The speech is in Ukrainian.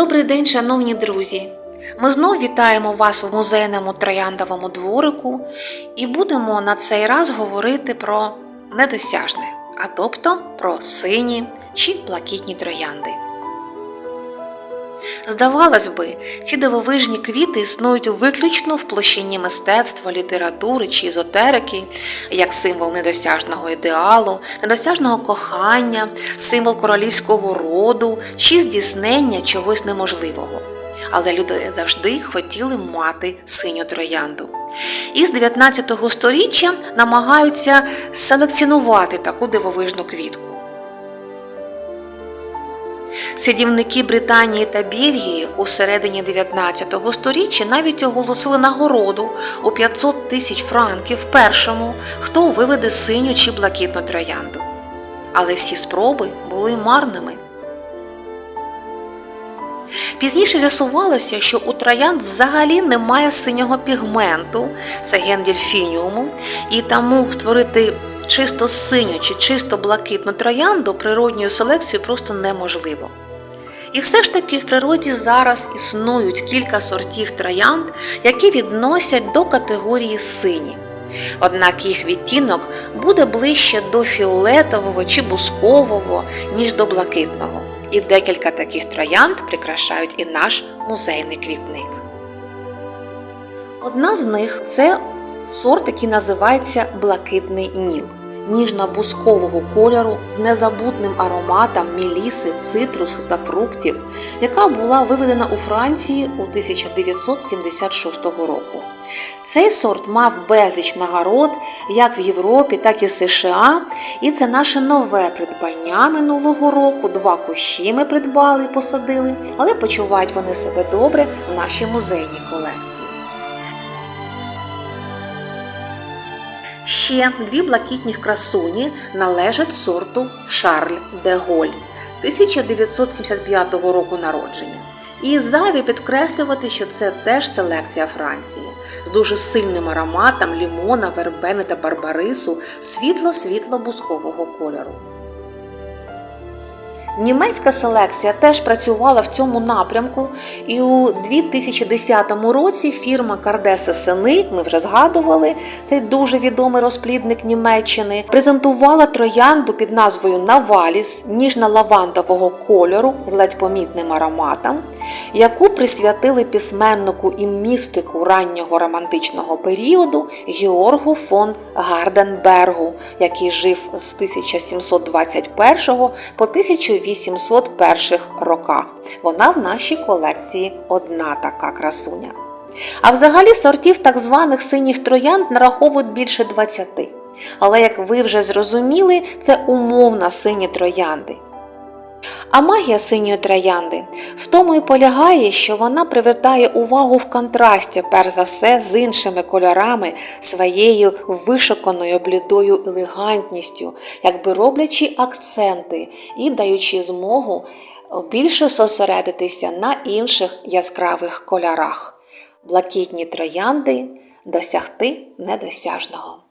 Добрий день, шановні друзі! Ми знов вітаємо вас в музейному трояндовому дворику і будемо на цей раз говорити про недосяжне, а тобто про сині чи блакитні троянди. Здавалось би, ці дивовижні квіти існують виключно в площині мистецтва, літератури чи езотерики, як символ недосяжного ідеалу, недосяжного кохання, символ королівського роду чи здійснення чогось неможливого. Але люди завжди хотіли мати синю троянду. І з 19 століття намагаються селекціонувати таку дивовижну квітку. Сидівники Британії та Бельгії у середині 19 століття навіть оголосили нагороду у 500 тисяч франків першому, хто виведе синю чи блакитну троянду. Але всі спроби були марними. Пізніше з'ясувалося, що у троянд взагалі немає синього пігменту, це ген дельфініуму, і тому створити чисто синю чи чисто блакитну троянду природньою селекцією просто неможливо. І все ж таки в природі зараз існують кілька сортів троянд, які відносять до категорії сині. Однак їх відтінок буде ближче до фіолетового чи бускового, ніж до блакитного. І декілька таких троянд прикрашають і наш музейний квітник. Одна з них це сорт, який називається блакитний ніл ніжно-бускового кольору з незабутним ароматом міліси, цитрусу та фруктів, яка була виведена у Франції у 1976 року. Цей сорт мав безліч нагород як в Європі, так і США. І це наше нове придбання минулого року. Два кущі ми придбали і посадили, але почувають вони себе добре в нашій музейній колекції. Ще дві блакитні красуні належать сорту Шарль де Голь 1975 року народження. І зайві підкреслювати, що це теж селекція Франції з дуже сильним ароматом лімона, вербени та барбарису світло-світло-бускового кольору. Німецька селекція теж працювала в цьому напрямку, і у 2010 році фірма Кардеси Сини, ми вже згадували, цей дуже відомий розплідник Німеччини, презентувала троянду під назвою Наваліс ніжно-лавандового кольору з ледь помітним ароматом, яку присвятили письменнику і містику раннього романтичного періоду Георгу фон Гарденбергу, який жив з 1721 по 1800 801 роках. Вона в нашій колекції одна така красуня. А взагалі сортів так званих синіх троянд нараховують більше 20. Але, як ви вже зрозуміли, це умовно сині троянди. А магія синьої троянди в тому і полягає, що вона привертає увагу в контрасті, перш за все, з іншими кольорами своєю вишуканою блідою елегантністю, якби роблячи акценти і даючи змогу більше зосередитися на інших яскравих кольорах. Блакитні троянди досягти недосяжного.